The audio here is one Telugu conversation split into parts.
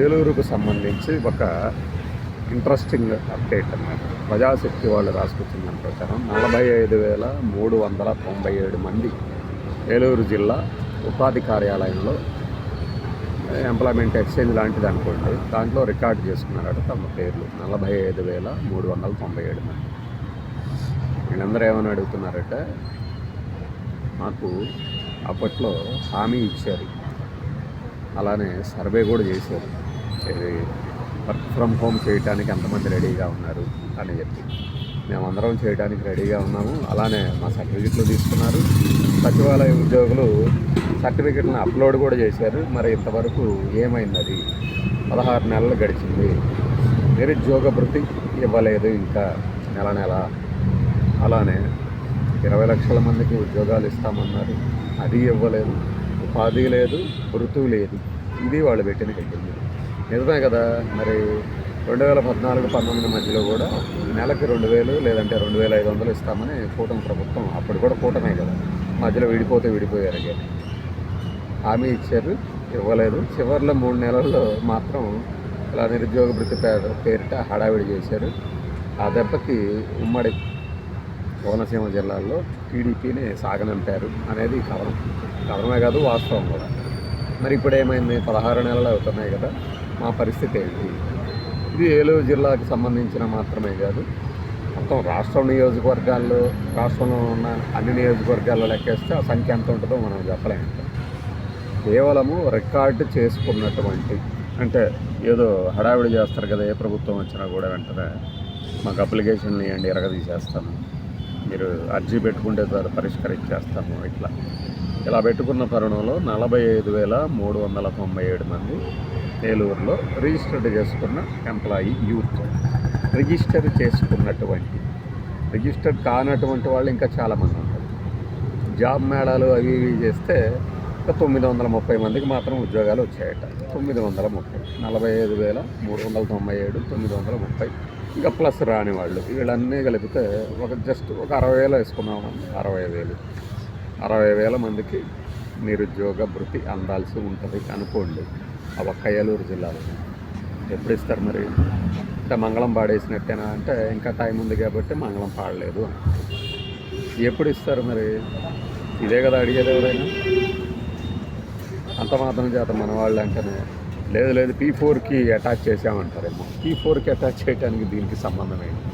ఏలూరుకు సంబంధించి ఒక ఇంట్రెస్టింగ్ అప్డేట్ అన్నమాట. ప్రజాశక్తి వాళ్ళు రాసుకొచ్చిన దాని ప్రకారం నలభై ఐదు వేల మూడు వందల తొంభై ఏడు మంది ఏలూరు జిల్లా ఉపాధి కార్యాలయంలో ఎంప్లాయ్మెంట్ ఎక్స్చేంజ్ లాంటిది అనుకోండి దాంట్లో రికార్డ్ చేసుకున్నారట తమ పేర్లు. నలభై ఐదు వేల మూడు వందల తొంభై ఏడు మంది. వీళ్ళందరూ ఏమని అడుగుతున్నారట? మాకు అప్పట్లో హామీ ఇచ్చారు. అలానే సర్వే కూడా చేశారు. ఇది వర్క్ ఫ్రమ్ హోమ్ చేయడానికి ఎంతమంది రెడీగా ఉన్నారు అని చెప్పి. మేమందరం చేయడానికి రెడీగా ఉన్నాము. అలానే మా సర్టిఫికెట్లు తీసుకున్నారు. సచివాలయ ఉద్యోగులు సర్టిఫికెట్లను అప్లోడ్ కూడా చేశారు. మరి ఇంతవరకు ఏమైంది అది పదహారు నెలలు గడిచింది. నిరుద్యోగ భృతి ఇవ్వలేదు ఇంకా నెల నెల. అలానే ఇరవై లక్షల మందికి ఉద్యోగాలు ఇస్తామన్నారు. అది ఇవ్వలేదు. ఉపాధి లేదు ఋతువు లేదు. ఇది వాళ్ళు పెట్టిన కట్టింది నిజమే కదా మరి రెండు వేల పద్నాలుగు పంతొమ్మిది మధ్యలో కూడా నెలకి రెండు వేలు లేదంటే రెండు వేల ఐదు వందలు ఇస్తామని కూటమి ప్రభుత్వం అప్పుడు కూడా కూటమే కదా. మధ్యలో విడిపోతే విడిపోయారు కానీ హామీ ఇచ్చారు ఇవ్వలేదు. చివరిలో మూడు నెలల్లో మాత్రం ఇలా నిరుద్యోగ వృత్తి పేరిట హడావిడి చేశారు. ఆ దెబ్బకి ఉమ్మడి కోనసీమ జిల్లాల్లో టీడీపీని సాగనంపారు అనేది కథనం కథనమే కాదు వాస్తవం కూడా. మరి ఇప్పుడు ఏమైంది పదహారు నెలలు అవుతున్నాయి కదా మా పరిస్థితి ఏంటి? ఇది ఏలూరు జిల్లాకు సంబంధించిన మాత్రమే కాదు మొత్తం రాష్ట్రం నియోజకవర్గాల్లో రాష్ట్రంలో ఉన్న అన్ని నియోజకవర్గాల్లో లెక్కేస్తే ఆ సంఖ్య ఎంత ఉంటుందో మనం చెప్పలేము. కేవలము రికార్డు చేసుకున్నటువంటి అంటే ఏదో హడావిడి చేస్తారు కదా ఏ ప్రభుత్వం వచ్చినా కూడా వెంటనే మాకు అప్లికేషన్లు ఇవ్వండి ఎరగదీసేస్తాను మీరు అర్జీ పెట్టుకుంటే ద్వారా పరిష్కరించేస్తాము ఇట్లా. ఇలా పెట్టుకున్న తరుణంలో నలభై ఐదు వేల మూడు వందల తొంభై ఏడు మంది ఏలూరులో రిజిస్టర్డ్ చేసుకున్న ఎంప్లాయీ యూత్. రిజిస్టర్ చేసుకున్నటువంటి రిజిస్టర్ కానటువంటి వాళ్ళు ఇంకా చాలామంది ఉంటారు జాబ్ మేళాలు అవి ఇవి చేస్తే ఒక తొమ్మిది వందల ముప్పై మందికి మాత్రం ఉద్యోగాలు వచ్చాయట. తొమ్మిది వందల ముప్పై నలభై ఐదు వేల మూడు వందల తొంభై ఏడు తొమ్మిది వందల ముప్పై ఇంకా ప్లస్ రాని వాళ్ళు. వీళ్ళన్నీ కలిపితే ఒక జస్ట్ ఒక అరవై వేలు వేసుకున్నాము అరవై వేలు. అరవై వేల మందికి నిరుద్యోగ భృతి అందాల్సి ఉంటుంది అనుకోండి. ఆ ఒక్క ఏలూరు జిల్లాలో. ఎప్పుడు ఇస్తారు మరి? అంటే మంగళం పాడేసినట్టేనా? అంటే ఇంకా టైం ఉంది కాబట్టి మంగళం పాడలేదు. ఎప్పుడు ఇస్తారు మరి? ఇదే కదా అడిగేది ఎవరైనా? అంత మాత్రం చేత మన వాళ్ళు అంటేనే లేదు లేదు పీ ఫోర్కి అటాచ్ చేసామంటారేమో పీ ఫోర్కి అటాచ్ చేయడానికి దీనికి సంబంధం ఏంటి?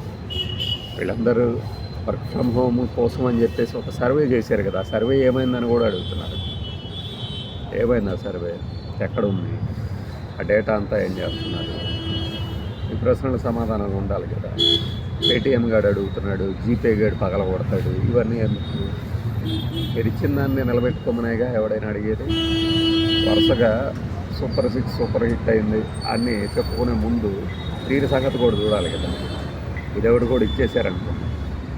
వీళ్ళందరూ వర్క్ ఫ్రమ్ హోమ్ కోసం అని చెప్పేసి ఒక సర్వే చేశారు కదా. ఆ సర్వే ఏమైందని కూడా అడుగుతున్నారు. ఏమైంది ఆ సర్వే ఎక్కడ ఉంది? ఆ డేటా అంతా ఏం చేస్తున్నారు? ఈ ప్రశ్నలు సమాధానం ఉండాలి కదా. పేటీఎం గాడు అడుగుతున్నాడు జీపే గాడు పగల కొడతాడు ఇవన్నీ ఎందుకు? మీరు ఇచ్చిన దాన్ని నిలబెట్టుకోమనేగా ఎవడైనా అడిగేది? వరుసగా సూపర్ సిక్స్ సూపర్ హిట్ అయింది. అన్నీ చెప్పుకునే ముందు దీని సంగతి కూడా చూడాలి కదా. ఇదెవడు కూడా ఇచ్చేసారనుకో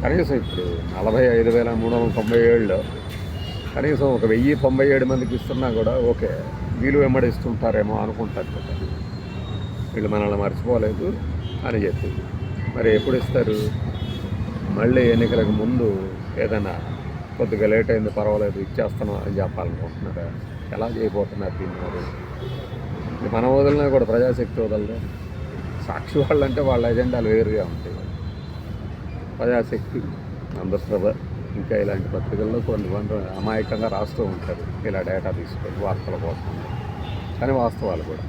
కనీసం ఇప్పుడు నలభై ఐదు వేల మూడు వందల తొంభై ఏడులో కనీసం ఒక వెయ్యి తొంభై ఏడు మందికి ఇస్తున్నా కూడా ఓకే వీళ్ళు వెంబడిస్తుంటారేమో అనుకుంటారు కదా. వీళ్ళు మనల్ని మర్చిపోలేదు అని చెప్పి మరి ఎప్పుడు ఇస్తారు? మళ్ళీ ఎన్నికలకు ముందు ఏదైనా కొద్దిగా లేట్ అయింది పర్వాలేదు ఇచ్చేస్తున్నాం అని చెప్పాలనుకుంటున్నారా? ఎలా చేయబోతున్నారు దీన్ని మరి? మన వదిలినా కూడా ప్రజాశక్తి వదలదు. సాక్షి వాళ్ళు అంటే వాళ్ళ ఎజెండాలు వేరుగా ఉంటాయి. ప్రజాశక్తి ఆంధ్రప్రభ ఇంకా ఇలాంటి పత్రికల్లో కొన్ని కొంత అమాయకంగా రాస్తూ ఉంటారు. ఇలా డేటా తీసుకొని వార్తల కోసం. కానీ వాస్తవాలు కూడా.